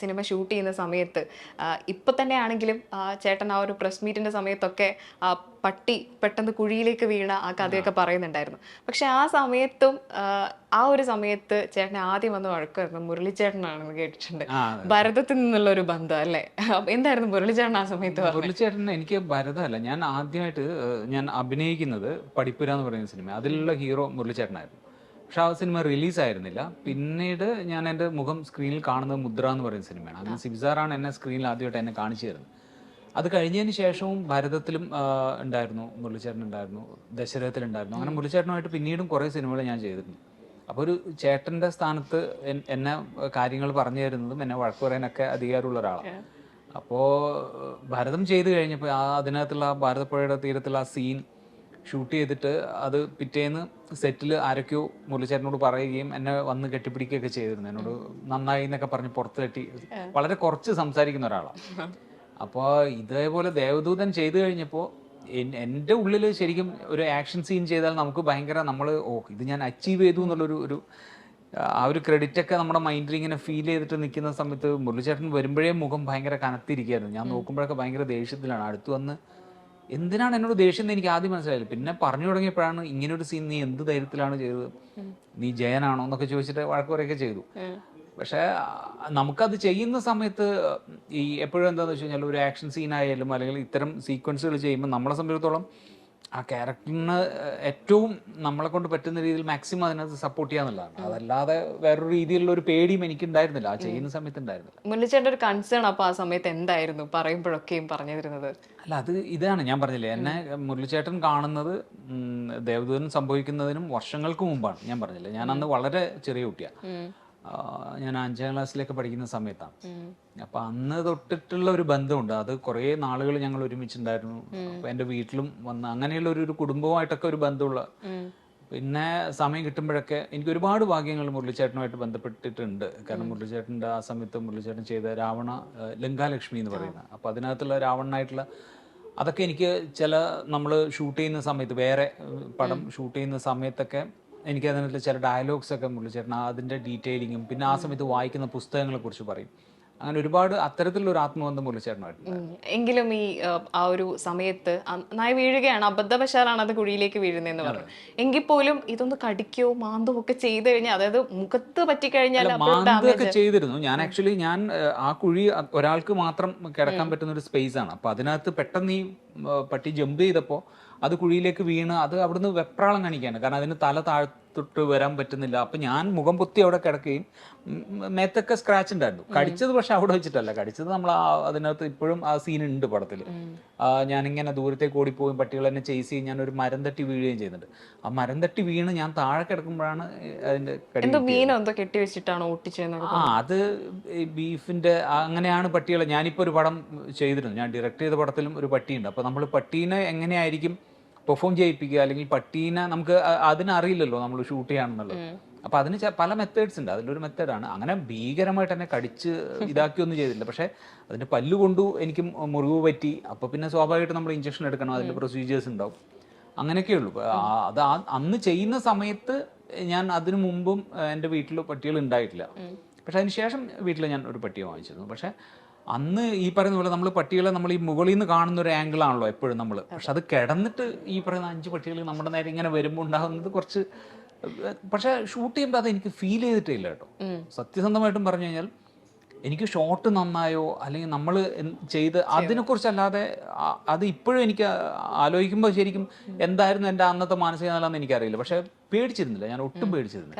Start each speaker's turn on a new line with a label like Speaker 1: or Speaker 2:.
Speaker 1: Cinema shoot ചെയ്യുന്ന സമയത്ത് ഇപ്പം തന്നെ ആണെങ്കിലും ചേട്ടൻ ആ ഒരു പ്രസ് മീറ്റിന്റെ സമയത്തൊക്കെ ആ പട്ടി പെട്ടെന്ന് കുഴിയിലേക്ക് വീണ ആ കഥയൊക്കെ പറയുന്നുണ്ടായിരുന്നു. പക്ഷെ ആ സമയത്തും ആ, ഒരു സമയത്ത് ചേട്ടനെ ആദ്യം വന്ന് വഴക്കുമായിരുന്നു. മുരളിച്ചേട്ടനാണെന്ന് കേട്ടിട്ടുണ്ട്. ഭരതത്തിൽ നിന്നുള്ള ഒരു ബന്ധം അല്ലേ? എന്തായിരുന്നു മുരളിച്ചേട്ടൻ ആ സമയത്ത്
Speaker 2: മുരളിച്ചേട്ടൻ എനിക്ക് ഭരതമല്ല. ഞാൻ ആദ്യമായിട്ട് ഞാൻ അഭിനയിക്കുന്നത് പഠിപ്പുര എന്ന് പറയുന്ന സിനിമ അതിലുള്ള ഹീറോ മുരളിച്ചേട്ടനായിരുന്നു. പക്ഷെ ആ സിനിമ റിലീസ് ആയിരുന്നില്ല പിന്നീട് ഞാൻ എന്റെ മുഖം സ്ക്രീനിൽ കാണുന്നത് മുദ്ര എന്ന് പറയുന്ന സിനിമയാണ്. അതിന് സിബിസാറാണ് എന്നെ സ്ക്രീനിൽ ആദ്യമായിട്ട് എന്നെ കാണിച്ചു തരുന്നത്. അത് കഴിഞ്ഞതിന് ശേഷവും ഭാരതത്തിലും ഉണ്ടായിരുന്നു. മുരളിച്ചേട്ടൻ ഉണ്ടായിരുന്നു. ദശരഥത്തിലുണ്ടായിരുന്നു അങ്ങനെ മുരളിച്ചേട്ടനുമായിട്ട് പിന്നീടും കുറേ സിനിമകൾ ഞാൻ ചെയ്തിട്ടുണ്ട്. അപ്പോൾ ഒരു ചേട്ടന്റെ സ്ഥാനത്ത് എന്നെ കാര്യങ്ങൾ പറഞ്ഞു തരുന്നതും എന്നെ വഴക്ക് പറയാനൊക്കെ അധികാരമുള്ള ഒരാളാണ്. അപ്പോൾ ഭരതം ചെയ്ത് കഴിഞ്ഞപ്പോൾ ആ അതിനകത്തുള്ള ഭാരതപ്പുഴയുടെ തീരത്തുള്ള ആ സീൻ ഷൂട്ട് ചെയ്തിട്ട് അത് പിറ്റേന്ന് സെറ്റിൽ ആരൊക്കെയോ മുരളിച്ചേട്ടനോട് പറയുകയും എന്നെ വന്ന് കെട്ടിപ്പിടിക്കുകയൊക്കെ ചെയ്തിരുന്നു. എന്നോട് നന്നായി എന്നൊക്കെ പറഞ്ഞ് പുറത്ത് കെട്ടി വളരെ കുറച്ച് സംസാരിക്കുന്ന ഒരാളാണ് അപ്പോൾ ഇതേപോലെ ദേവദൂതൻ ചെയ്തു കഴിഞ്ഞപ്പോൾ എന്റെ ഉള്ളിൽ ശരിക്കും ഒരു ആക്ഷൻ സീൻ ചെയ്താൽ നമുക്ക് ഭയങ്കര നമ്മൾ ഓ ഇത് ഞാൻ അച്ചീവ് ചെയ്തു എന്നുള്ളൊരു ഒരു ആ ഒരു ക്രെഡിറ്റ് ഒക്കെ നമ്മുടെ മൈൻഡിൽ ഇങ്ങനെ ഫീൽ ചെയ്തിട്ട് നിൽക്കുന്ന സമയത്ത് മുരളിച്ചേട്ടൻ വരുമ്പോഴേ മുഖം ഭയങ്കര കനത്തിരിക്കുകയായിരുന്നു. ഞാൻ നോക്കുമ്പോഴൊക്കെ ഭയങ്കര ദേഷ്യത്തിലാണ്. അടുത്ത് വന്ന് എന്തിനാണ് എന്നോട് ദേഷ്യം എന്ന് എനിക്ക് ആദ്യം മനസ്സിലായില്ല. പിന്നെ പറഞ്ഞു തുടങ്ങിയപ്പോഴാണ് ഇങ്ങനെ ഒരു സീൻ നീ എന്ത് ധൈര്യത്തിലാണ് ചെയ്തത്? നീ ജയനാണോ എന്നൊക്കെ ചോദിച്ചിട്ട് വഴക്ക് പറയുകയൊക്കെ ചെയ്തു. പക്ഷേ നമുക്കത് ചെയ്യുന്ന സമയത്ത് ഈ എപ്പോഴും എന്താണെന്ന് വെച്ച് കഴിഞ്ഞാൽ ഒരു ആക്ഷൻ സീൻ ആയാലും അല്ലെങ്കിൽ ഇത്തരം സീക്വൻസുകൾ ചെയ്യുമ്പോൾ നമ്മളെ സംബന്ധിച്ചിടത്തോളം ആ ക്യാരക്ടറിന് ഏറ്റവും നമ്മളെ കൊണ്ട് പറ്റുന്ന രീതിയിൽ മാക്സിമം അതിനകത്ത് സപ്പോർട്ട് ചെയ്യാന്നുള്ളതാണ് അതല്ലാതെ വേറൊരു രീതിയിലുള്ള ഒരു പേടിയും എനിക്ക് ഉണ്ടായിരുന്നില്ല ആ ചെയ്യുന്ന സമയത്ത് ഉണ്ടായിരുന്നില്ല.
Speaker 1: ഒരു കൺസേൺ അപ്പൊ ആ സമയത്ത് എന്തായിരുന്നു? പറയുമ്പോഴൊക്കെയും പറഞ്ഞു തരുന്നത്
Speaker 2: അല്ല അത് ഇതാണ് ഞാൻ പറഞ്ഞില്ലേ. എന്നെ മുരളിച്ചേട്ടൻ കാണുന്നത് ദേവദൂതൻ സംഭവിക്കുന്നതിനും വർഷങ്ങൾക്ക് മുമ്പാണ്. ഞാൻ പറഞ്ഞില്ലേ. ഞാൻ അന്ന് വളരെ ചെറിയ കുട്ടിയാണ് ഞാൻ അഞ്ചാം ക്ലാസ്സിലേക്ക് പഠിക്കുന്ന സമയത്താണ്. അപ്പൊ അന്ന് തൊട്ടിട്ടുള്ള ഒരു ബന്ധമുണ്ട്. അത് കുറേ നാളുകൾ ഞങ്ങൾ ഒരുമിച്ചുണ്ടായിരുന്നു. അപ്പൊ എന്റെ വീട്ടിലും വന്ന് അങ്ങനെയുള്ള ഒരു കുടുംബമായിട്ടൊക്കെ ഒരു ബന്ധമുള്ള പിന്നെ സമയം കിട്ടുമ്പോഴൊക്കെ എനിക്ക് ഒരുപാട് ഭാഗ്യങ്ങൾ മുരളിച്ചേട്ടനുമായിട്ട് ബന്ധപ്പെട്ടിട്ടുണ്ട്. കാരണം മുരളിച്ചേട്ടന്റെ ആ സമയത്ത് മുരളിച്ചേട്ടൻ ചെയ്ത രാവണ ലങ്കാലക്ഷ്മി എന്ന് പറയുന്ന. അപ്പോൾ അതിനകത്തുള്ള രാവണനായിട്ടുള്ള അതൊക്കെ എനിക്ക് ചില നമ്മൾ ഷൂട്ട് ചെയ്യുന്ന സമയത്ത് വേറെ പടം ഷൂട്ട് ചെയ്യുന്ന സമയത്തൊക്കെ എനിക്ക് അതിനകത്ത് ചില ഡയലോഗ്സ് ഒക്കെ മുള്ളിച്ചേട്ടൻ അതിന്റെ ഡീറ്റെയിലിങ്ങും പിന്നെ ആ സമയത്ത് വായിക്കുന്ന പുസ്തകങ്ങളെ കുറിച്ച് പറയും. അങ്ങനെ ഒരുപാട് അത്തരത്തിലുള്ള ഒരു ആത്മബന്ധം
Speaker 1: ഉം. എങ്കിലും ഈ ആ, ഒരു സമയത്ത് നന്നായി നായ വീഴുകയാണ്. അബദ്ധവശാലാണ് അത് കുഴിയിലേക്ക് വീഴുന്നതെന്ന് പറഞ്ഞു. എങ്കിൽ പോലും ഇതൊന്ന് കടിക്കോ മാന്തോ ഒക്കെ ചെയ്തു കഴിഞ്ഞാൽ അതായത് മുഖത്ത് പറ്റിക്കഴിഞ്ഞാൽ
Speaker 2: മാന്തൊക്കെ ചെയ്തിരുന്നു. ഞാൻ ആക്ച്വലി ഞാൻ ആ കുഴി ഒരാൾക്ക് മാത്രം കിടക്കാൻ പറ്റുന്ന ഒരു സ്പേസ് ആണ്. അപ്പൊ അതിനകത്ത് പെട്ടെന്ന് ഈ പട്ടി ജമ്പ് ചെയ്തപ്പോൾ അത് കുഴിയിലേക്ക് വീണ് അത് അവിടുന്ന് വെപ്രാളം കാണിക്കാണ് കാരണം അതിന് തല താഴ്ത്തിട്ട് വരാൻ പറ്റുന്നില്ല. അപ്പൊ ഞാൻ മുഖം പൊത്തി അവിടെ കിടക്കുകയും മേത്തൊക്കെ സ്ക്രാച്ച് ഉണ്ടായിരുന്നു. കടിച്ചത് പക്ഷെ അവിടെ വെച്ചിട്ടല്ല. കടിച്ചത് നമ്മൾ അതിനകത്ത് ഇപ്പോഴും ആ സീൻ ഉണ്ട് പടത്തിൽ ഞാനിങ്ങനെ ദൂരത്തേക്ക് ഓടിപ്പോയും പട്ടികൾ എന്നെ ചേസ് ചെയ്യും ഞാൻ ഒരു മരം തട്ടി വീഴുകയും ചെയ്യുന്നുണ്ട്. ആ മരം തട്ടി വീണ് ഞാൻ താഴെ കിടക്കുമ്പോഴാണ് അതിന്റെ
Speaker 1: കെട്ടി വെച്ചിട്ടാണോ
Speaker 2: ആ അത് ബീഫിന്റെ അങ്ങനെയാണ് പട്ടികളെ. ഞാനിപ്പോൾ ഒരു പടം ചെയ്തിരുന്നു. ഞാൻ ഡയറക്റ്റ് ചെയ്ത പടത്തിലും ഒരു പട്ടിയുണ്ട്. അപ്പോൾ നമ്മൾ പട്ടീനെ എങ്ങനെയായിരിക്കും പെർഫോം ചെയ്യിപ്പിക്കുക അല്ലെങ്കിൽ പട്ടീനെ നമുക്ക് അതിനറിയില്ലല്ലോ നമ്മൾ ഷൂട്ട് ചെയ്യാണെന്നുള്ളത്. അപ്പൊ അതിന് പല മെത്തേഡ്സ് ഉണ്ട്. അതിലൊരു മെത്തേഡാണ് അങ്ങനെ ഭീകരമായിട്ട് തന്നെ കടിച്ച് ഇതാക്കിയൊന്നും ചെയ്തില്ല. പക്ഷെ അതിന്റെ പല്ല് കൊണ്ടു എനിക്ക് മുറിവ് പറ്റി. അപ്പൊ പിന്നെ സ്വാഭാവികമായിട്ട് നമ്മൾ ഇഞ്ചക്ഷൻ എടുക്കണം. അതിന്റെ പ്രൊസീജിയേഴ്സ് ഉണ്ടാവും. അങ്ങനെയൊക്കെ ഉള്ളൂ. അത് അന്ന് ചെയ്യുന്ന സമയത്ത് ഞാൻ അതിനു മുമ്പും എന്റെ എന്റെ വീട്ടിൽ പട്ടികൾ ഉണ്ടായിട്ടില്ല. പക്ഷെ അതിന് ശേഷം വീട്ടിൽ ഞാൻ ഒരു പട്ടിയെ വാങ്ങിച്ചിരുന്നു. പക്ഷെ അന്ന് ഈ പറയുന്ന പോലെ നമ്മൾ പട്ടികളെ നമ്മൾ ഈ മുകളിൽ നിന്ന് കാണുന്ന ഒരു ആംഗിൾ ആണല്ലോ എപ്പോഴും നമ്മൾ പക്ഷെ അത് കിടന്നിട്ട് ഈ പറയുന്ന അഞ്ച് പട്ടികൾ നമ്മുടെ നേരെ ഇങ്ങനെ വരുമ്പോൾ ഉണ്ടാകുന്നത് കുറച്ച് പക്ഷെ ഷൂട്ട് ചെയ്യുമ്പോൾ അത് എനിക്ക് ഫീൽ ചെയ്തിട്ടില്ല കേട്ടോ. സത്യസന്ധമായിട്ടും പറഞ്ഞു കഴിഞ്ഞാൽ എനിക്ക് ഷോട്ട് നന്നായോ അല്ലെങ്കിൽ നമ്മൾ ചെയ്ത് അതിനെക്കുറിച്ചല്ലാതെ അത് ഇപ്പോഴും എനിക്ക് ആലോചിക്കുമ്പോൾ ശരിക്കും എന്തായിരുന്നു എന്റെ അന്നത്തെ മാനസിക നില എന്ന് എനിക്കറിയില്ല. പക്ഷെ പേടിച്ചിരുന്നില്ല. ഞാൻ ഒട്ടും പേടിച്ചിരുന്നില്ല.